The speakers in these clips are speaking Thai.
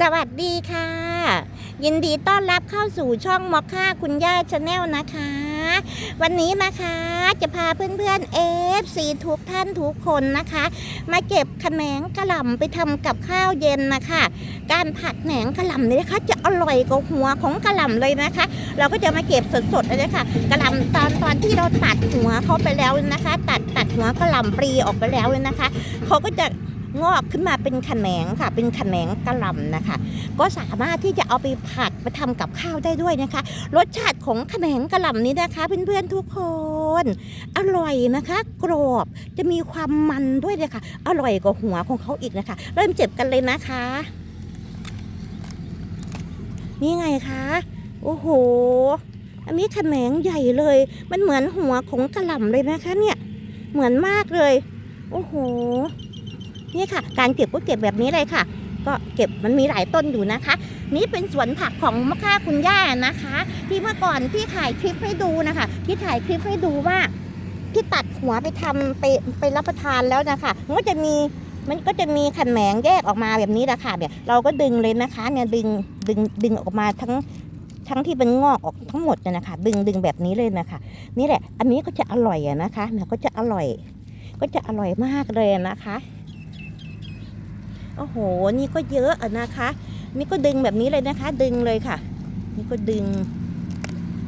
สวัสดีค่ะ ยินดีต้อนรับเข้าสู่ช่องมอค่าคุณย่าชาแนลนะคะ วันนี้นะคะจะพาเพื่อนๆเอฟซีทุกท่านทุกคนนะคะ มาเก็บขแขนงกระหล่ำไปทำกับข้าวเย็นนะคะ การผัดแหนงกระหล่ำเนี่ยนะคะจะอร่อยกว่าหัวของกระหล่ำเลยนะคะ เราก็จะมาเก็บสดๆเลยนะคะกระหล่ำตอนตอนที่เราตัดหัวเขาไปแล้วนะคะ ตัดตัดหัวกระหล่ำปลีออกไปแล้วนะคะเขาก็จะ งอกขึ้นมาเป็นแขนงค่ะ เป็นแขนงกระหล่ำนะคะ ก็สามารถที่จะเอาไปผัดไปทำกับข้าวได้ด้วยนะคะ รสชาติของแขนงกระหล่ำนี้นะคะเพื่อนๆทุกคน อร่อยนะคะ กรอบจะมีความมันด้วยเลยค่ะ อร่อยกว่าหัวของเขาอีกนะคะ เริ่มเจ็บกันเลยนะคะ นี่ไงคะโอ้โห อันนี้แขนงใหญ่เลย มันเหมือนหัวของกระหล่ำเลยนะคะเนี่ย เหมือนมากเลย โอ้โห นี่ค่ะ การเก็บก็เก็บแบบนี้เลยค่ะ ก็เก็บมันมีหลายต้นอยู่นะคะ นี่เป็นสวนผักของมะค่าคุณย่านะคะ ที่เมื่อก่อนที่ถ่ายคลิปให้ดูนะคะ ที่ถ่ายคลิปให้ดูว่าที่ตัดหัวไปทำไปไปรับประทานแล้วนะคะมันก็จะมีมันก็จะมีขันแหมงแยกออกมาแบบนี้แหละค่ะเนี่ยเราก็ดึงเลยนะคะเนี่ยดึงดึงดึงออกมาทั้งทั้งที่เป็นงอกออกทั้งหมดเนี่ยนะคะ ดึงดึงแบบนี้เลยนะคะ นี่แหละ อันนี้ก็จะอร่อยอะนะคะเนี่ยก็จะอร่อย ก็จะอร่อยมากเลยนะคะ โอ้โห นี่ก็เยอะอะนะคะ นี่ก็ดึงแบบนี้เลยนะคะ ดึงเลยค่ะ นี่ก็ดึง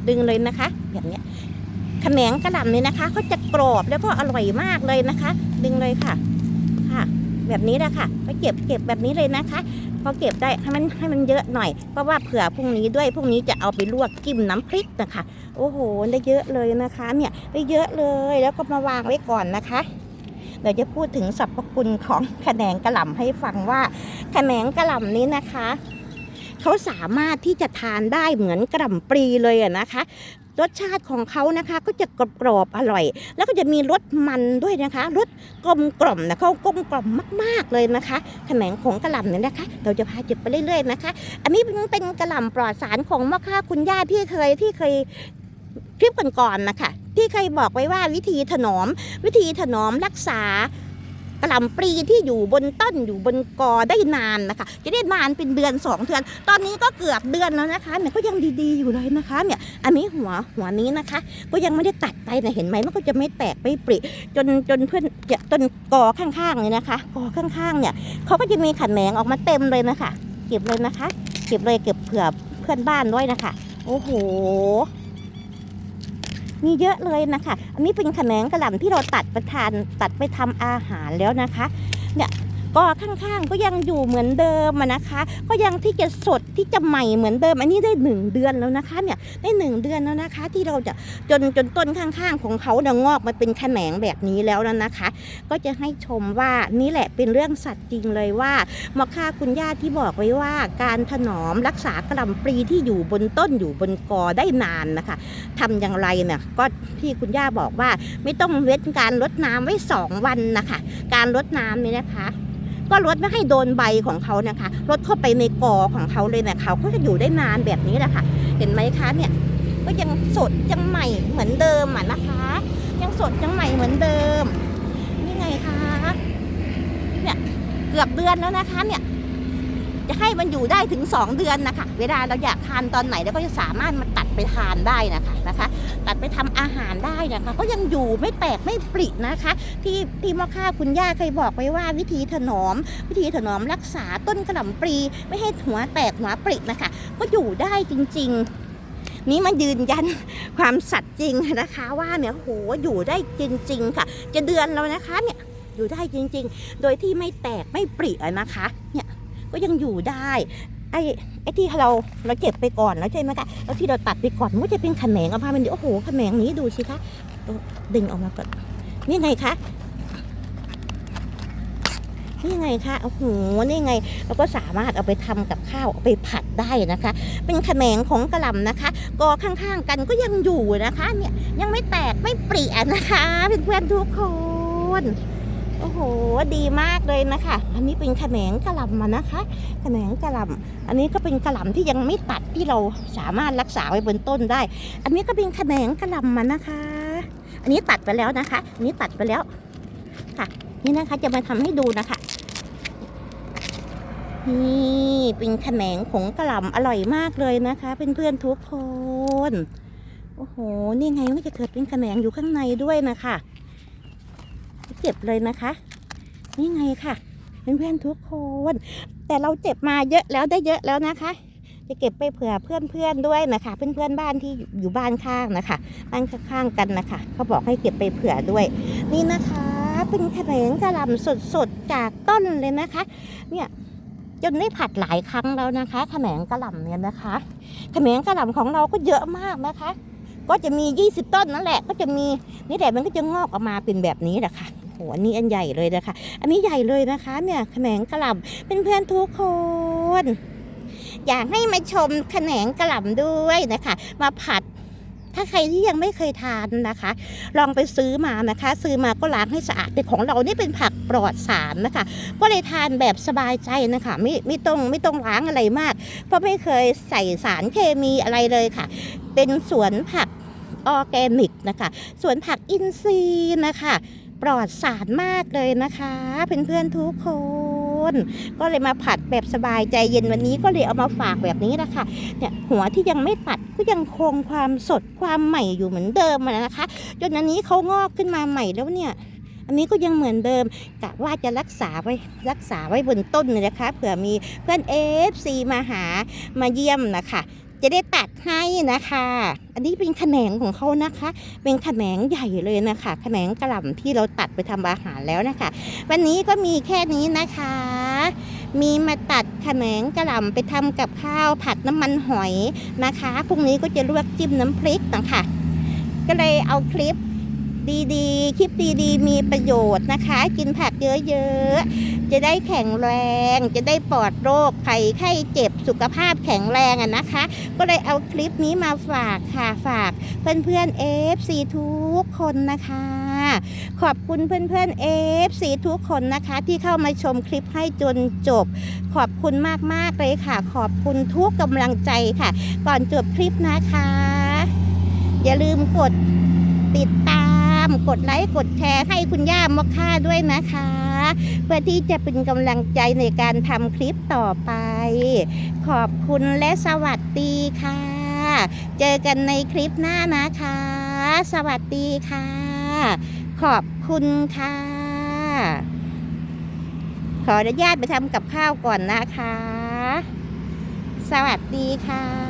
ดึงเลยนะคะ แบบเนี้ยแขนงกระหล่ำนี่นะคะเขาจะกรอบแล้วก็อร่อยมากเลยนะคะ ดึงเลยค่ะ ค่ะ แบบนี้แหละค่ะก็เก็บเก็บแบบนี้เลยนะคะพอเก็บได้ให้มันให้มันเยอะหน่อย เพราะว่าเผื่อพรุ่งนี้ด้วยพรุ่งนี้จะเอาไปลวกจิ้มน้ำพริกนะคะ โอ้โหได้เยอะเลยนะคะ เนี่ยได้เยอะเลยแล้วก็มาวางไว้ก่อนนะคะ เดี๋ยวจะพูดถึงสรรพคุณของแขนงกระหล่ำให้ฟังว่าแขนงกระหล่ำนี้นะคะเขาสามารถที่จะทานได้เหมือนกระหล่ำปลีเลยนะคะรสชาติของเขานะคะก็จะกรอบอร่อย แล้วก็จะมีรสมันด้วยนะคะรสกลมกล่อมนะเขากลมกล่อมมาก ๆเลยนะคะแขนงของกระหล่ำเนี่ยนะคะ เราจะพาเก็บไปเรื่อยๆนะคะ อันนี้เป็นกระหล่ำปลอดสารของมะค่าคุณย่าที่เคยที่เคยคลิปก่อนๆนะคะ ที่เคยบอกไว้ว่าวิธีถนอม วิธีถนอมรักษากระหล่ำปลีที่อยู่บนต้นอยู่บนกอได้นานนะคะ จะได้นานเป็นเดือนสองเดือน ตอนนี้ก็เกือบเดือนแล้วนะคะเนี่ยก็ยังดีๆอยู่เลยนะคะเนี่ยอันนี้หัวหัวนี้นะคะ ก็ยังไม่ได้ตัดไปนะเห็นไหมมันก็จะไม่แตกไม่ปริจนจนเพื่อนจะจนกอข้างๆเนี่ยนะคะกอข้างๆเนี่ยเขาก็จะมีขันแหนงออกมาเต็มเลยนะคะ เก็บเลยนะคะ เก็บเลยเก็บเผื่อเพื่อนบ้านด้วยนะคะ โอ้โห มีเยอะเลยนะคะ อันนี้เป็นแขนงกระหล่ำที่เราตัดไปทานตัดไปทำอาหารแล้วนะคะ เนี่ย ก็ข้างๆก็ยังอยู่เหมือนเดิมนะคะ ก็ยังที่จะสดที่จะใหม่เหมือนเดิม อันนี้ได้หนึ่งเดือนแล้วนะคะเนี่ยได้หนึ่งเดือนแล้วนะคะ ที่เราจะจนจนต้นข้างๆ ของเขาเนี่ยงอกมาเป็นแขนงแบบนี้แล้วนะนะคะ ก็จะให้ชมว่านี่แหละเป็นเรื่องสัตว์จริงเลยว่าหมอค่าคุณย่าที่บอกไว้ว่าการถนอมรักษากระลำปลีที่อยู่บนต้นอยู่บนกอได้นานนะคะทำอย่างไรเนี่ยก็ที่คุณย่าบอกว่าไม่ต้องเว้นการรดน้ำไว้สองวันนะคะ การรดน้ำนี่นะคะ ก็ลดไม่ให้โดนใบของเขานะคะลดเข้าไปในกอของเขาเลยเนี่ยเขาก็จะอยู่ได้นานแบบนี้แหละค่ะ เห็นไหมคะเนี่ยก็ยังสดยังใหม่เหมือนเดิมอะนะคะ ยังสดยังใหม่เหมือนเดิมนี่ไงคะเนี่ยเกือบเดือนแล้วนะคะเนี่ย จะให้มันอยู่ได้ถึง 2 เดือนนะคะ เวลาเราอยากทานตอนไหนเราก็จะสามารถมาตัดไปทานได้นะคะนะคะ ตัดไปทำอาหารได้นะคะ ก็ยังอยู่ไม่แตกไม่ปรินะคะ ที่ที่มอค่าคุณย่าเคยบอกไว้ว่าวิธีถนอม วิธีถนอมรักษาต้นกระหล่ำปลีไม่ให้หัวแตกหัวปรินะคะ ก็อยู่ได้จริง ๆนี่มันยืนยันความสัตย์จริงนะคะว่าเนี่ยโหอยู่ได้จริง ๆ ค่ะ จะเดือนแล้วนะคะเนี่ยอยู่ได้จริง ๆ โดยที่ไม่แตกไม่ปริอะนะคะเนี่ย ก็ยังอยู่ได้ไอ้ไอ้ที่เราเราเก็บไปก่อนแล้วใช่ไหมคะแล้วที่เราตัดไปก่อนมันก็จะเป็นแขนงเอาพามันดูโอ้โหแขนงนี้ดูสิคะดึงออกมาก่อนนี่ไงคะนี่ไงคะโอ้โหนี่ไงเราก็สามารถเอาไปทำกับข้าวเอาไปผัดได้นะคะ เป็นแขนงของกระลำนะคะกอข้างๆกันก็ยังอยู่นะคะ เนี่ยยังไม่แตกไม่เปริอะนะคะเพื่อนๆทุกคน โอ้โห ดีมากเลยนะคะ อันนี้เป็นแขนงกระหล่ำมานะคะแขนงกระหล่ำอันนี้ก็เป็นกระหล่ำที่ยังไม่ตัดที่เราสามารถรักษาไว้บนต้นได้ อันนี้ก็เป็นแขนงกระหล่ำมานะคะ อันนี้ตัดไปแล้วนะคะ อันนี้ตัดไปแล้วค่ะ นี่นะคะจะมาทำให้ดูนะคะนี่เป็นแขนงของกระหล่ำอร่อยมากเลยนะคะเพื่อนๆทุกคน โอ้โห นี่ไงมันจะเกิดเป็นแขนงอยู่ข้างในด้วยนะคะ เจ็บเลยนะคะ นี่ไงค่ะเพื่อนๆทุกคน แต่เราเจ็บมาเยอะแล้วได้เยอะแล้วนะคะ จะเก็บไปเผื่อเพื่อนๆด้วยนะคะ เพื่อนๆบ้านที่อยู่บ้านข้างนะคะ บ้านข้างๆกันนะคะ เขาบอกให้เก็บไปเผื่อด้วย นี่นะคะเป็นแขนงกระหล่ำสดๆจากต้นเลยนะคะ เนี่ยจนได้ผัดหลายครั้งแล้วนะคะแขนงกระหล่ำเนี่ยนะคะแขนงกระหล่ำของเราก็เยอะมากนะคะ ก็จะมี 20 ต้นนั่นแหละ ก็จะมีนี่แหละมันก็จะงอกออกมาเป็นแบบนี้แหละค่ะ หอันนี้อันใหญ่เลยนะคะ อันนี้ใหญ่เลยนะคะเนี่ยแขนงกระหล่ำเป็นเพื่อนทุกคน อยากให้มาชมแขนงกระหล่ำด้วยนะคะ มาผัดถ้าใครที่ยังไม่เคยทานนะคะ ลองไปซื้อมานะคะ ซื้อมาก็ล้างให้สะอาดแต่ของเรานี่เป็นผักปลอดสารนะคะ ก็เลยทานแบบสบายใจนะคะไม่ไม่ต้องไม่ต้องล้างอะไรมาก เพราะไม่เคยใส่สารเคมีอะไรเลยค่ะ เป็นสวนผักออร์แกนิกนะคะ สวนผักอินทรีย์นะคะ ปลอดสารมากเลยนะคะเพื่อนๆทุกคนก็เลยมาผัดแบบสบายใจเย็นวันนี้ก็เลยเอามาฝากแบบนี้นะคะเนี่ยหัวที่ยังไม่ตัดก็ยังคงความสดความใหม่อยู่เหมือนเดิมนะคะ จนอันนี้เขางอกขึ้นมาใหม่แล้วเนี่ยอันนี้ก็ยังเหมือนเดิมกะว่าจะรักษาไว้รักษาไว้บนต้นเลยนะคะเผื่อมีเพื่อนเอฟซีมาหามาเยี่ยมนะคะ จะได้ตัดให้นะคะ อันนี้เป็นแขนงของเขานะคะ เป็นแขนงใหญ่เลยนะคะแขนงกระหล่ำที่เราตัดไปทำอาหารแล้วนะคะ วันนี้ก็มีแค่นี้นะคะ มีมาตัดแขนงกระหล่ำไปทำกับข้าวผัดน้ำมันหอยนะคะพรุ่งนี้ก็จะลวกจิ้มน้ำพริกนะคะก็เลยเอาคลิป ดีๆ คลิปดีๆ มีประโยชน์นะคะ กินผักเยอะๆ จะได้แข็งแรง จะได้ปลอดโรคภัยไข้เจ็บสุขภาพแข็งแรงอะนะคะ ก็เลยเอาคลิปนี้มาฝากค่ะฝากเพื่อนๆ FC ทุกคนนะคะ ขอบคุณเพื่อนๆ FC ทุกคนนะคะ ที่เข้ามาชมคลิปให้จนจบ ขอบคุณมากๆเลยค่ะ ขอบคุณทุกกำลังใจค่ะ ก่อนจบคลิปนะคะ อย่าลืมกดติดตาม กดไลค์กดแชร์ให้คุณย่ามอค่าด้วยนะคะ เพื่อที่จะเป็นกำลังใจในการทำคลิปต่อไป ขอบคุณและสวัสดีค่ะ เจอกันในคลิปหน้านะคะ สวัสดีค่ะ ขอบคุณค่ะ ขออนุญาตไปทำกับข้าวก่อนนะคะ สวัสดีค่ะ